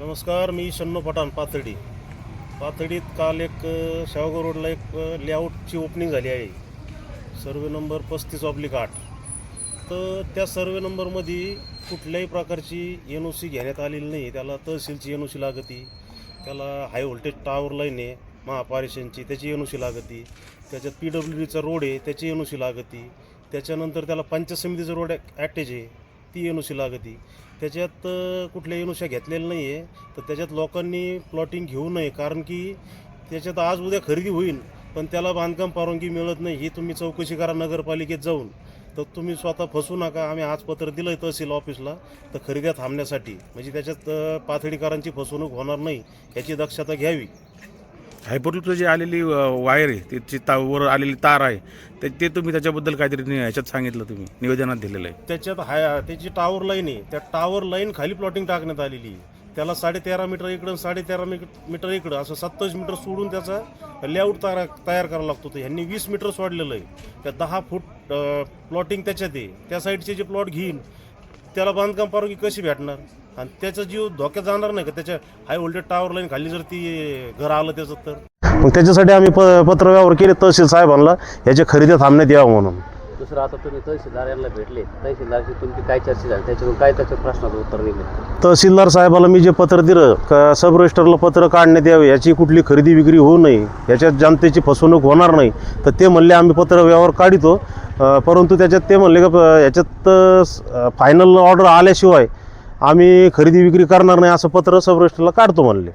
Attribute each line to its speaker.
Speaker 1: नमस्कार मी शन्नू पठाण पाथर्डी. पाथर्डीत काल एक अ, शेवगाव रोडला एक लेआउटची ओपनिंग झाली आहे. सर्वे नंबर पस्तीस ऑब्लिक आठ. तर त्या सर्वे नंबरमध्ये कुठल्याही प्रकारची एन ओ सी घेण्यात आलेली नाही. त्याला तहसीलची एन ओ सी लागती त्याला हाय व्होल्टेज टावर लाईन आहे महापारेशनची त्याची एन ओ सी लागती त्याच्यात पी डब्ल्यू डीचा रोड आहे त्याची एन ओ सी लागती त्याच्यानंतर त्याला पंचायत समितीचा रोड ॲटेज आहे. ती एन लागती. त्याच्यात कुठल्याही कुठल्या एनुशा घेतलेल्या नाही आहे तर त्याच्यात लोकांनी प्लॉटिंग घेऊ नये. कारण की त्याच्यात आज उद्या खरेदी होईल पण त्याला बांधकाम परवानगी मिळत नाही. ही तुम्ही चौकशी करा नगरपालिकेत जाऊन. तर तुम्ही स्वतः फसू नका. आम्ही आज पत्र दिलं आहे तहसील ऑफिसला तर खरेद्या थांबण्यासाठी. म्हणजे त्याच्यात अ, पाथडीकरांची फसवणूक होणार नाही. याची दक्षता घ्यावी.
Speaker 2: हायपरलूपचं जे आलेली वायर आहे त्याची ता वर आलेली तार आहे ते ते तुम्ही त्याच्याबद्दल काहीतरी नि- ह्याच्यात सांगितलं तुम्ही निवेदनात दिलेलं आहे.
Speaker 1: त्याच्यात हाय त्याची टावर लाईन आहे. त्या टावर लाईन खाली प्लॉटिंग टाकण्यात आलेली आहे. त्याला साडे तेरा मीटर इकडं साडे तेरा मीटर इकडं असं सत्तावीस मीटर सोडून त्याचा लेआउट तयार तयार करावा लागतो. तर ह्यांनी वीस मीटर सोडलेलं आहे. त्या दहा फूट प्लॉटिंग त्याच्यात आहे. त्या साईडचे जे प्लॉट घेईन त्याला बांधकाम परवानगी कशी भेटणार? आणि त्याचा जीव धोक्यात जाणार नाही का? त्याच्या हाय व्होल्टेज टावर लाईन खाली जर ती घर आलं त्याचं तर. मग त्याच्यासाठी आम्ही प पत्र व्यवहार केले तहसील साहेबांना. याच्या खरेदी थांबण्यात यावं म्हणून.
Speaker 3: दुसरं आता तुम्ही तहसीलदार यांना भेटले. तहसीलदारशी तुमची काय चर्चा झाली? त्याच्यातून काय त्याच्या प्रश्नाचं उत्तर दिले
Speaker 1: तहसीलदार साहेबाला मी जे पत्र दिलं का सब रजिस्टरला पत्र काढण्यात यावे याची कुठली खरेदी विक्री होऊ नये याच्यात जनतेची फसवणूक होणार नाही तर ते म्हणले आम्ही पत्र व्यवहार काढितो. अ, परंतु त्याच्यात ते म्हणले का याच्यात फायनल ऑर्डर आल्याशिवाय आम्ही खरेदी विक्री करणार नाही असं पत्र सबरेस्टला काढतो म्हणले.